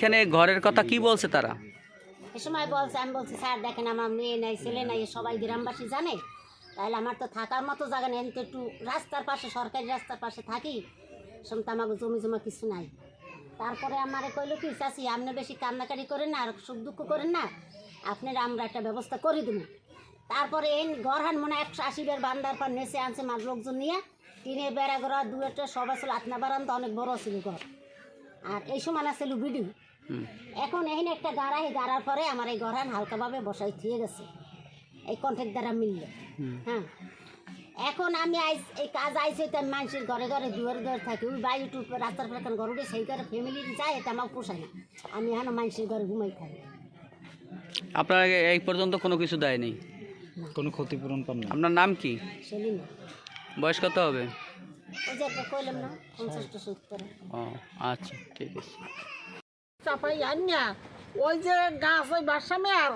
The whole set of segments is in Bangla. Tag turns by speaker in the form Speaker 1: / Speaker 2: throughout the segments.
Speaker 1: এখানে ঘরের কথা কি বলছে তারা?
Speaker 2: এ সময় বলছে, আমি বলছি, স্যার, দেখেন, আমার মেয়ে নাই, ছেলে নাই সবাই গ্রামবাসী জানে। তাহলে আমার তো থাকার মতো জায়গা নেই, আমি তো একটু রাস্তার পাশে, সরকারি রাস্তার পাশে থাকি। শুনতে আমাকে জমি জমা কিছু নাই। তারপরে আমারে কইল কি চাষি আপনি বেশি কান্নাকাটি করেন না, আর সুখ দুঃখ করেন না। আপনার আমরা একটা ব্যবস্থা করে দেবো। তারপরে এই গরহান মনে একশো আশি বের বান্দার পর নেচে আনছে মার লোকজন নিয়ে। টিনের বেড়া গড়া দু একটা সব আসলে আটনা বারান্দা, অনেক বড় ছিল ঘর। আর এই সময় আসছিল বিডিং। এখন এইখানে একটা গাড়া এই গাড়ার পরে আমার এই গড়ান হালকাভাবে বসাই থিয়ে গেছে। এই কন্ট্যাক্ট দ্বারা মিললে। হ্যাঁ। এখন আমি আইস এই কাজ আইসি তো আমি মানুষের ঘরে ঘরে দুয়ারে দুয়ারে থাকি। ওই বাই একটু রাস্তার পর ঘর উঠে সেই ঘরে ফ্যামিলি যায় এটা আমার পোষায় না। আমি এখন মানুষের ঘরে ঘুমাই থাকি।
Speaker 1: আপনার এই পর্যন্ত কোনো কিছু দেয়নি?
Speaker 3: কোনো ক্ষতিপূরণ পান না
Speaker 1: আপনার নাম কি? বয়স কত হবে?
Speaker 2: ওই যে একটা না
Speaker 1: ও আচ্ছা ঠিক আছে।
Speaker 4: চাপাই আনিয়া ওই যে গাছ ওই বাসামে আর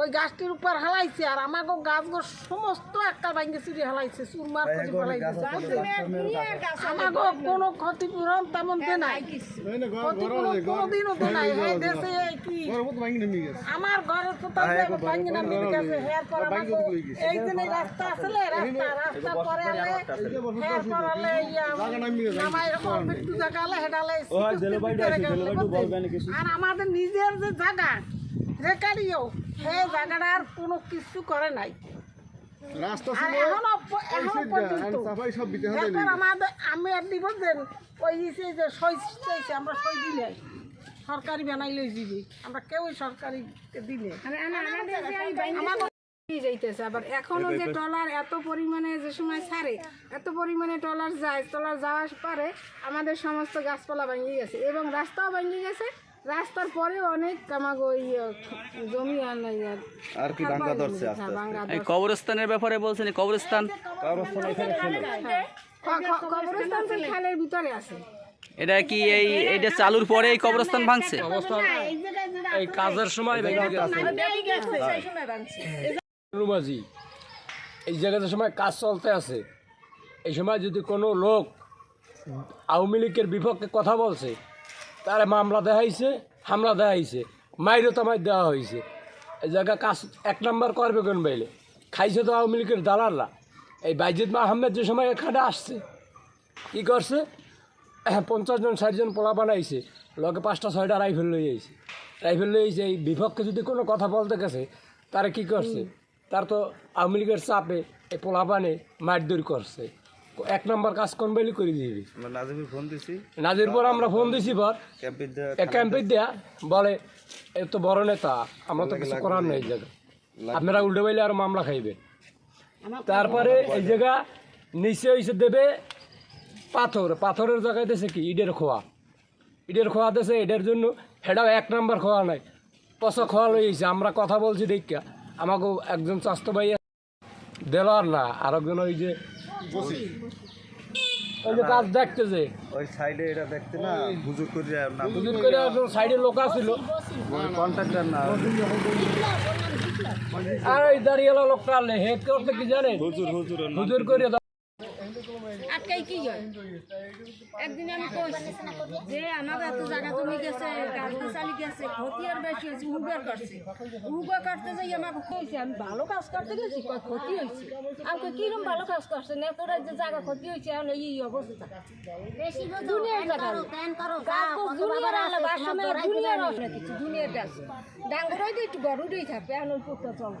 Speaker 4: ওই গাছটির উপর হালাইছে আর আমাকে গাছগুলো সমস্ত একটা ভাঙ্গে চুরি হালাইছে চুরমার করে হালাইছে আমাকে কোনো ক্ষতিপূরণ তেমন দে নাই। ক্ষতিপূরণ কোনোদিনও দে নাই। হ্যাঁ দেশে কি? আমার ঘরের কোথাও ভাঙ্গি নামি গেছে। হেয়ার পর এই দিন এই রাস্তা আসলে রাস্তা রাস্তা পরে আলে হেয়ার পর আলে ইয়া এরকম একটু জায়গা আলে হেডালে আর আমাদের নিজের যে জায়গা রেকারিও সেই জায়গাটার কোনো কিছু করে নাই। আর এখনও প- পর্যন্ত। এখন আমাদের আমি আর দিব যে ওই যে সই চাইছে আমরা সই দিলে সরকারি বানাই লই দিবি। আমরা কেউই সরকারি দিলে আমাদের
Speaker 5: যাইতেছে আবার এখনও যে ট্রলার এত পরিমাণে যে সময় ছাড়ে এত পরিমাণে ট্রলার যায় ট্রলার যাওয়ার পরে আমাদের সমস্ত গাছপালা ভেঙে গেছে এবং রাস্তাও ভেঙে গেছে রাস্তার পরেও অনেক আমাকে ওই জমি আর নাই আর
Speaker 3: আর কি ভাঙ্গা ধরছে
Speaker 5: হ্যাঁ,
Speaker 1: এই কবরস্থানের ব্যাপারে বলছেন কবরস্থান?
Speaker 5: হ্যাঁ। কবরস্থান খালের ভিতরে আছে।
Speaker 1: এটা কি এই এটা চালুর পরে এই কবরস্থান ভাঙছে?
Speaker 6: এই কাজের সময় রুমাজি এই জায়গাতে সময় কাজ চলতে আছে। এই সময় যদি কোনো লোক আওয়ামী লীগের বিপক্ষে কথা বলছে তারে মামলা দেখাইছে, হামলা দেখাইছে, মাইরও তামাই দেওয়া হয়েছে এই জায়গা কাজ এক নম্বর করবে কোন বাইলে? খাইছে তো আওয়ামী লীগের দালালরা। এই বাইজিদ আহমেদ যে সময় এখানে আসছে, কি করছে? হ্যাঁ পঞ্চাশ জন, ষাট জন পোলা বানাইছে, লগে পাঁচটা, ছয়টা রাইফেল লই আইছে। রাইফেল লই আইছে, এই বিপক্ষে যদি কোনো কথা বলতে গেছে, তারা কি করছে? তার তো আওয়ামী লীগের চাপে এই পোলা বানে মারধর করছে। এক নম্বর কাজ কোন বেলি করে দিবি?
Speaker 3: নাজিবুর ফোন দিছি।
Speaker 6: নাজির পর আমরা ফোন দিছি পর ক্যাম্পে দেয়া বলে এত বড় নেতা আমরা তো কিছু করার নেই জায়গা আপনারা উল্টে পাইলে আর মামলা খাইবে। তারপরে এই জায়গা নিচে হইছে দেবে পাথর। পাথরের জায়গায় দেশে কি? ইটের খোয়া। ইটের খোয়া দেশে এটার জন্য সেটাও এক নাম্বার খোয়া নাই। পচা খোয়া লইছে আমরা কথা বলছি দেখা আমাকে একজন স্বাস্থ্য ভাই দিল আর না আর একজন ওই যে ওই যে কাজ দেখতেছে।
Speaker 3: ওই সাইডে এটা দেখতে না হুজুর করে নাম
Speaker 6: হুজুর করে সাইডে লোক আছিল।
Speaker 3: কন্ট্রাক্টর না।
Speaker 6: আর ওই দাঁড়িয়ে লোকটা হেড করতে কি জানে
Speaker 3: হুজুর হুজুর
Speaker 6: হুজুর করে দাও
Speaker 5: আটকাই কি হয়? একদিন আমি কইছি যে আমার এত জায়গা জমি গেছে চালি গেছে ক্ষতি আর বেশি হয়েছে উগর করছে। করতে যাই আমাকে কইছে আমি ভালো কাজ করতে গেছি? ক্ষতি হয়েছে আমাকে কিরম ভালো কাজ করছে? না তোরা যে জায়গা ক্ষতি হয়েছে এখন এই অবস্থা। দুনিয়ার জায়গা। দুনিয়ার আলো বাসামে দুনিয়ার
Speaker 2: পারবে।
Speaker 5: কিছু দুনিয়ার গাছ। ডাঙ্গরাই তো একটু গরুটাই থাকবে এখন ওই পুকুরটা চলে।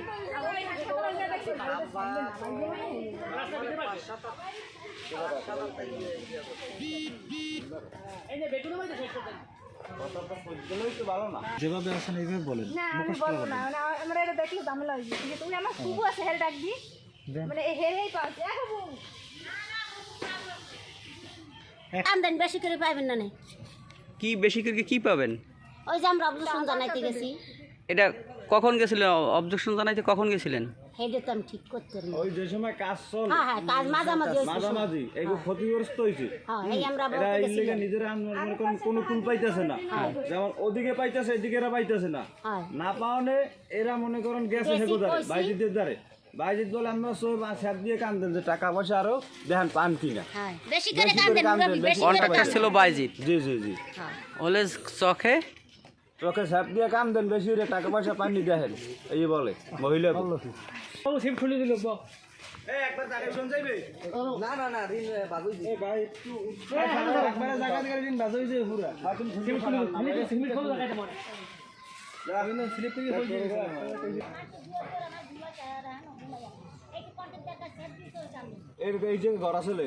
Speaker 3: যেভাবে আছেন এইভাবে বলেন।
Speaker 7: না আমি বলব না মানে আমরা এটা দেখলে ঝামেলা হয়ে তুমি আমার কুবু আছে হেল ডাকবি মানে হেরেই পাচ্ছে
Speaker 2: আমদানি বেশি করে পাইবেন না নে।
Speaker 1: কি বেশি করে কি পাবেন?
Speaker 2: ওই যে আমরা অবজেকশন জানাইতে গেছি।
Speaker 1: এটা কখন গেছিলেন অবজেকশন জানাইতে কখন গেছিলেন?
Speaker 2: হেডে তো আমি ঠিক করতে পারি
Speaker 3: ওই যে সময় কাজ চলে।
Speaker 2: হ্যাঁ হ্যাঁ কাজ মাঝামাঝি হয়েছে
Speaker 3: মাঝামাঝি এগুলো ক্ষতিগ্রস্ত হয়েছে।
Speaker 2: হ্যাঁ এই আমরা বলতে গেছি
Speaker 3: লেগে নিজেরা মনে করেন কোনো কুল পাইতেছে না। যেমন ওদিকে পাইতেছে এদিকে এরা পাইতেছে না।
Speaker 2: হ্যাঁ।
Speaker 3: না পাওনে এরা মনে করেন গেছে হেগো
Speaker 2: কইছি।
Speaker 3: বাইজিদের দ্বারে। বাইজিদ বলে আমরা সব স্যার দিয়ে কান্দেন যে টাকা পয়সা আরও দেখেন পান কিনা।
Speaker 2: হ্যাঁ। বেশি করে কান্দেন
Speaker 3: বেশি
Speaker 1: ছিল বাইজিৎ
Speaker 3: জি জি জি।
Speaker 2: হ্যাঁ।
Speaker 1: হলে চোখে
Speaker 3: তোকে স্যাপ দিয়ে কাম দেন বেশি করে টাকা পয়সা পানি দেখেন। এই বলে মহিলা একবার জায়গা শুন যাইবে না না না ঋণ বাজুই ভাই একটু জায়গা বাজুই যে পুরা। খুলে খুলে লাগাইতে মনে এই যে ঘর আসলে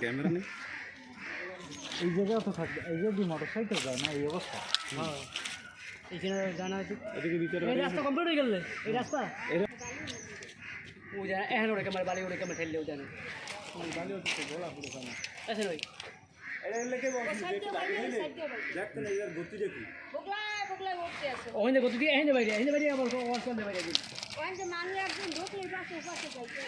Speaker 3: ক্যামেরা নেই?
Speaker 8: এই জায়গা তো থাকবে এই যদি মোটর সাইকেল যায় না এই অবস্থা। এখানে জানা আছে।
Speaker 3: এদিকে ভিতরে
Speaker 8: এই রাস্তা কমপ্লিট হয়ে গেলে এই রাস্তা। ও জানা এখন ওটা কেমন বাড়ি ওটা কেমন ঠেললেও জানে। আছে নয়
Speaker 3: এটা লেখে বলছি? যে একটু লাগে দিলে দেখতে না গতি দেখি।
Speaker 5: উঠতে আছে।
Speaker 8: ওখানে কত দিয়ে? এখানে বাইরে এখানে বাইরে আবার ওয়ার্কশপ বাইরে দিন
Speaker 5: ওখানে মানুষ একজন ঢুকলে পাশে পাশে যাইতে।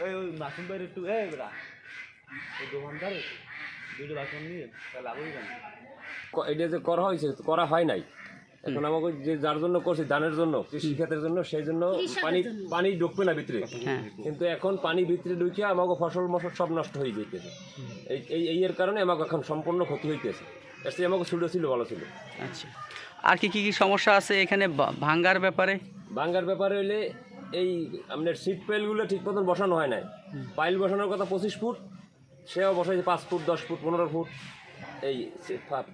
Speaker 3: ওই ওই মাসুম বাইরে একটু এই ওই দোকানদার দুটো বাসন নিয়ে তাহলে লাভই কেন
Speaker 9: ক- এটা যে করা হয়েছে করা হয় নাই? এখন আমাকে যে যার জন্য করছি ধানের জন্য কৃষি জন্য সেই জন্য পানি পানি ঢুকবে না ভিতরে।
Speaker 1: হ্যাঁ।
Speaker 9: কিন্তু এখন পানি ভিতরে ঢুকে আমাকে ফসল মসল সব নষ্ট হয়ে যেতেছে এই এই এই এর কারণে আমাকে এখন সম্পূর্ণ ক্ষতি হইতেছে। এর চেয়ে আমাকে ছোটো ছিল ভালো ছিল।
Speaker 1: আচ্ছা। আর কি কি কি সমস্যা আছে এখানে ভাঙ্গার ব্যাপারে?
Speaker 9: ভাঙ্গার ব্যাপারে হইলে এই আপনার সিট পাইলগুলো ঠিক মতন বসানো হয় নাই। পাইল বসানোর কথা পঁচিশ ফুট সেও বসাইছে পাঁচ ফুট দশ ফুট পনেরো ফুট। এই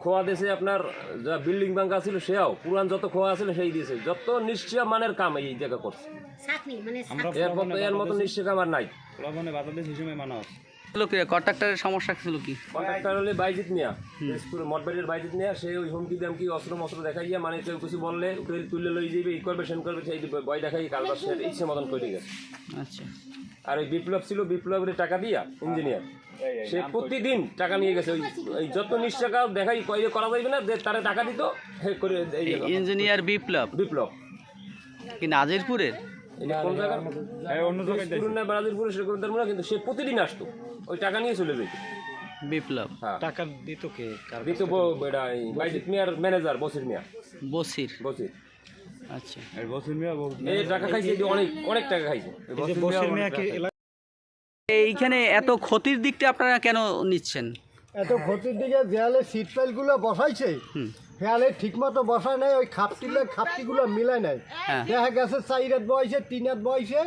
Speaker 9: খোয়া দেশে আপনার যা বিল্ডিং ভাঙ্গা ছিল সেও পুরান যত খোয়া ছিল সেই দিয়েছে। যত নিশ্চয় মানের কাম এই জায়গা করছে।
Speaker 2: মানে
Speaker 9: এর মতো নিশ্চয় কাম আর নাই।
Speaker 3: মানা
Speaker 1: কি? কন্ট্রাক্টরের সমস্যা ছিল কি?
Speaker 9: কন্ট্রাক্টর হলে মিয়া। মঠবাড়ির মিয়া সে ওই হুমকি দামকি অস্ত্র মস্ত্র দেখাইয়া মানে কেউ কিছু বললে তুলে লই যাইবে এই করবে সেন করবে সেই ভয় দেখাই কালবার সে ইচ্ছে মতন করে গেছে।
Speaker 1: আচ্ছা।
Speaker 9: আর ওই বিপ্লব ছিল বিপ্লবের টাকা দিয়া ইঞ্জিনিয়ার। সে প্রতিদিন টাকা নিয়ে গেছে ওই যত নিশ টাকা দেখাই কয়ে করা যাইবে না যে তারা টাকা দিত হে করে
Speaker 1: ইঞ্জিনিয়ার বিপ্লব।
Speaker 9: বিপ্লব।
Speaker 1: কি নাজিরপুরের?
Speaker 9: এটা কোন জায়গার?
Speaker 3: অন্য জায়গায়
Speaker 9: পুরুন সেরকম না কিন্তু সে প্রতিদিন আসতো। ওই টাকা নিয়ে চলে যেত।
Speaker 1: বিপ্লব।
Speaker 9: হ্যাঁ।
Speaker 3: টাকা দিত কে?
Speaker 9: দিত এটা এই মিয়ার ম্যানেজার বসির মিয়া।
Speaker 1: বসির।
Speaker 9: বসির।
Speaker 1: আচ্ছা।
Speaker 3: এই বসির মিয়া
Speaker 9: এই টাকা খাইছে অনেক অনেক টাকা খাইছে।
Speaker 3: বসির মিয়া
Speaker 1: এইখানে এত ক্ষতির দিকটা আপনারা কেন নিচ্ছেন?
Speaker 10: এত ক্ষতির দিকে দেয়ালে সিট পাইলগুলো বসাইছে। দেয়ালে ঠিক মতো বসায় নাই ওই খাপটিলে খাপটিগুলো মিলাই নাই।
Speaker 1: হ্যাঁ।
Speaker 10: দেখা গেছে চাইরাত বয়সে তিনাত বয়সে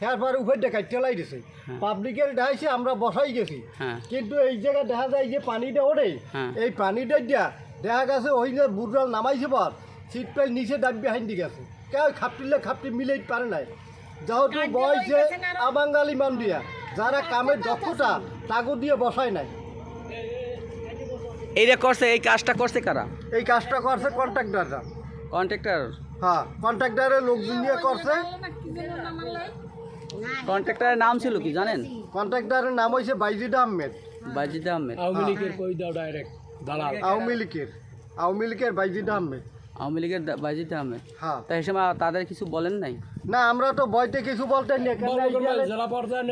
Speaker 10: তারপর উপর দেখাই টেলাই দিছে। পাবলিকের দেখাইছে আমরা বসাই গেছি।
Speaker 1: হ্যাঁ।
Speaker 10: কিন্তু এই জায়গায় দেখা যায় যে পানিটা ওঠে।
Speaker 1: হ্যাঁ।
Speaker 10: এই পানিটা দিয়া দেখা গেছে ওই যে বুড়াল নামাইছে পর সিট পাইল নিচে ডাবি হাইন্দি গেছে। কেউ খাপটিলে খাপটি মিলাই পারে নাই। যেহেতু বয়সে আবাঙ্গালি মান দিয়া যারা কামের দক্ষতা তাগো দিয়ে বসায় নাই।
Speaker 1: এইটা করছে এই কাজটা করছে কারা?
Speaker 10: এই কাজটা করছে কন্ট্রাক্টররা।
Speaker 1: কন্ট্রাক্টর?
Speaker 10: হ্যাঁ কন্ট্রাক্টরের লোকজন নিয়ে করছে।
Speaker 1: কন্ট্রাক্টরের নাম ছিল কি জানেন?
Speaker 10: কন্ট্রাক্টরের নাম হয়েছে বাইজিদ আহমেদ।
Speaker 1: বাজিদ আহমেদ।
Speaker 6: আওয়ামী লীগের কই দাও ডাইরেক্ট দালাল।
Speaker 10: আওয়ামী লীগের আওয়ামী লীগের বাইজিদ আহমেদ।
Speaker 1: আওয়ামী লীগের বাজিদ আহমেদ
Speaker 10: হ্যাঁ।
Speaker 1: তাই সময় তাদের কিছু বলেন নাই?
Speaker 10: না আমরা তো বইতে কিছু বলতে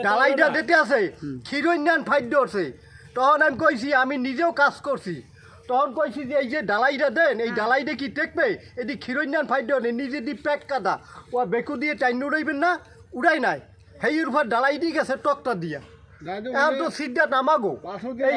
Speaker 10: ডালাইটা দিতে আছে খিরন্যান ফাইড আছে তখন আমি কইছি আমি নিজেও কাজ করছি। তখন কইছি যে এই যে ডালাইটা দেন এই ডালাইটা কি দেখবে এদি খিরন্যান ফাইড নেই নিজে দি প্যাক কাদা। ও বেকু দিয়ে টাইন উড়াইবেন না উড়াই নাই। সেই উপর ডালাই দি গেছে টকটা দিয়া। এখন তো সিদ্ধা নামাগো। এই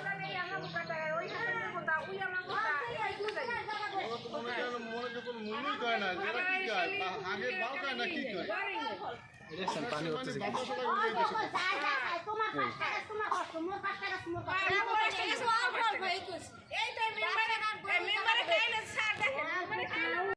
Speaker 5: কি কয় না? যেটা কি কয়? হাঙের বাল কয় না কি কয়? ইলেকশন পানি হচ্ছে এই
Speaker 11: তো মেম্বারে মেম্বারে কাইলে স্যার দেখেন